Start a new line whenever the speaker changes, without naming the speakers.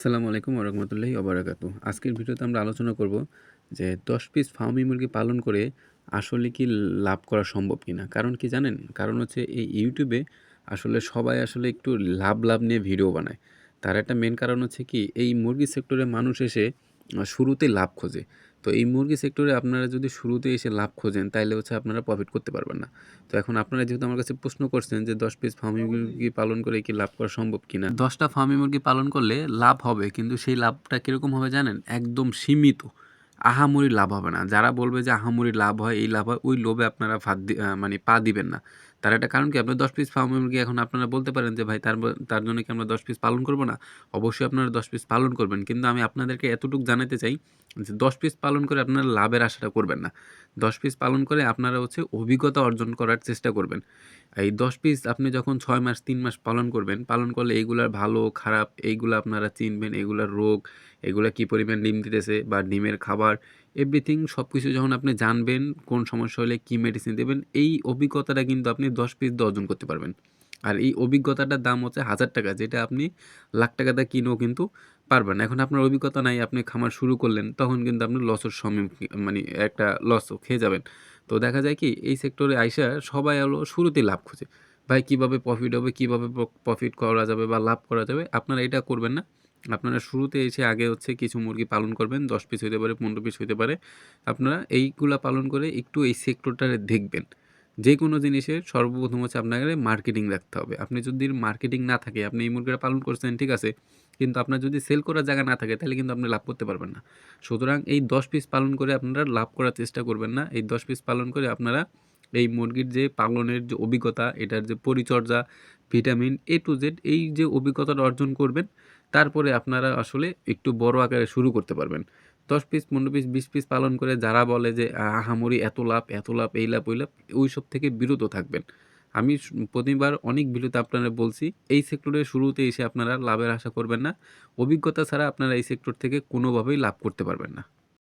আসসালামু আলাইকুম ওরহমতুল্লাহি ওবরাকাতু। আজকের ভিডিওতে আমরা আলোচনা করব যে দশ পিস ফার্মি মুরগি পালন করে আসলে কি লাভ করা সম্ভব কিনা। কারণ কি জানেন? কারণ হচ্ছে এই ইউটিউবে আসলে সবাই আসলে একটু লাভ লাভ নিয়ে ভিডিও বানায়। তার একটা মেন কারণ হচ্ছে কি, এই মুরগি সেক্টরে মানুষ এসে আহ, শুরুতেই লাভ খোঁজে। তো এই মুরগি সেক্টরে আপনারা যদি শুরুতে এসে লাভ খোঁজেন তাহলে হচ্ছে আপনারা প্রফিট করতে পারবেন না। তো এখন আপনারা যেহেতু আমার কাছে প্রশ্ন করছেন যে দশ পিস ফার্মি মুরগি পালন করে কি লাভ করা সম্ভব কি না দশটা ফার্মি মুরগি পালন করলে লাভ হবে কিন্তু সেই লাভটা কীরকম হবে জানেন? একদম সীমিত। আহামরি লাভ হবে না। যারা বলবে যে আহামরি লাভ হয়, এই লাভ হয়, ওই লোভে আপনারা ফাঁদ মানে পা দিবেন না। তার একটা কারণ কি? আপনি দশ পিস ফার্ম মুরগি এখন আপনারা বলতে পারেন যে, ভাই, তার তার জন্য কি আমরা দশ পিস পালন করব না? অবশ্যই আপনারা দশ পিস পালন করবেন। কিন্তু আমি আপনাদেরকে এতটুকু জানাতে চাই যে দশ পিস পালন করে আপনারা লাভের আশাটা করবেন না। দশ পিস পালন করে আপনারা হচ্ছে অভিজ্ঞতা অর্জন করার চেষ্টা করবেন। এই দশ পিস আপনি যখন ছয় মাস, তিন মাস পালন করবেন, পালন করলে এইগুলার ভালো, খারাপ, এইগুলো আপনারা চিনবেন এগুলার রোগ এগুলা কী পরিমাণ ডিম দিতেছে বা ডিমের খাবার এভরিথিং সব কিছু যখন আপনি জানবেন, কোন সমস্যা হলে কী মেডিসিন দেবেন, এই অভিজ্ঞতাটা কিন্তু আপনি দশ পিস অর্জন করতে পারবেন। আর এই অভিজ্ঞতাটার দাম হচ্ছে হাজার টাকা, যেটা আপনি লাখ টাকা দিয়ে কিনেও কিন্তু পারবেন। এখন আপনার অভিজ্ঞতা নাই, আপনি খামার শুরু করলেন, তখন কিন্তু আপনি লসের সম্মুখীন মানে একটা লস খেয়ে যাবেন। তো দেখা যায় কি, এই সেক্টরে আইসা সবাই হলো শুরুতেই লাভ খোঁজে। ভাই, কীভাবে প্রফিট হবে, কীভাবে প্রফিট করা যাবে বা লাভ করা যাবে, আপনারা এটা করবেন না। আপনারা শুরুতে এসে আগে হচ্ছে কিছু মুরগি পালন করবেন, দশ পিস হইতে পারে, পনেরো পিস হইতে পারে। আপনারা এইগুলা পালন করে একটু এই সেক্টরটা দেখবেন। যে কোনো জিনিসের সর্বপ্রথম হচ্ছে আপনাকে মার্কেটিং রাখতে হবে। আপনি যদি মার্কেটিং না থাকে, আপনি এই মুরগিটা পালন করছেন, ঠিক আছে? কিন্তু আপনার যদি সেল করার জায়গা না থাকে, তাহলে কিন্তু আপনি লাভ করতে পারবেন না। সুতরাং এই দশ পিস পালন করে আপনারা লাভ করার চেষ্টা করবেন না। এই দশ পিস পালন করে আপনারা এই মুরগির যে পালনের যে অভিজ্ঞতা, এটার যে পরিচর্যা ভিটামিন এ টু জেড এই যে অভিজ্ঞতাটা অর্জন করবেন, তারপরে আপনারা আসলে একটু বড় আকারে শুরু করতে পারবেন। দশ পিস পনেরো পিস বিশ পিস পালন করে যারা বলে যে আহামরি এত লাভ এত লাভ, এই লাভ, ওই লাভ ওই সব থেকে বিরত থাকবেন। আমি প্রতিবার অনেক ভিডিওতে আপনারা বলছি, এই সেক্টরের শুরুতে এসে আপনারা লাভের আশা করবেন না। অভিজ্ঞতা ছাড়া আপনারা এই সেক্টর থেকে কোনোভাবেই লাভ করতে পারবেন না।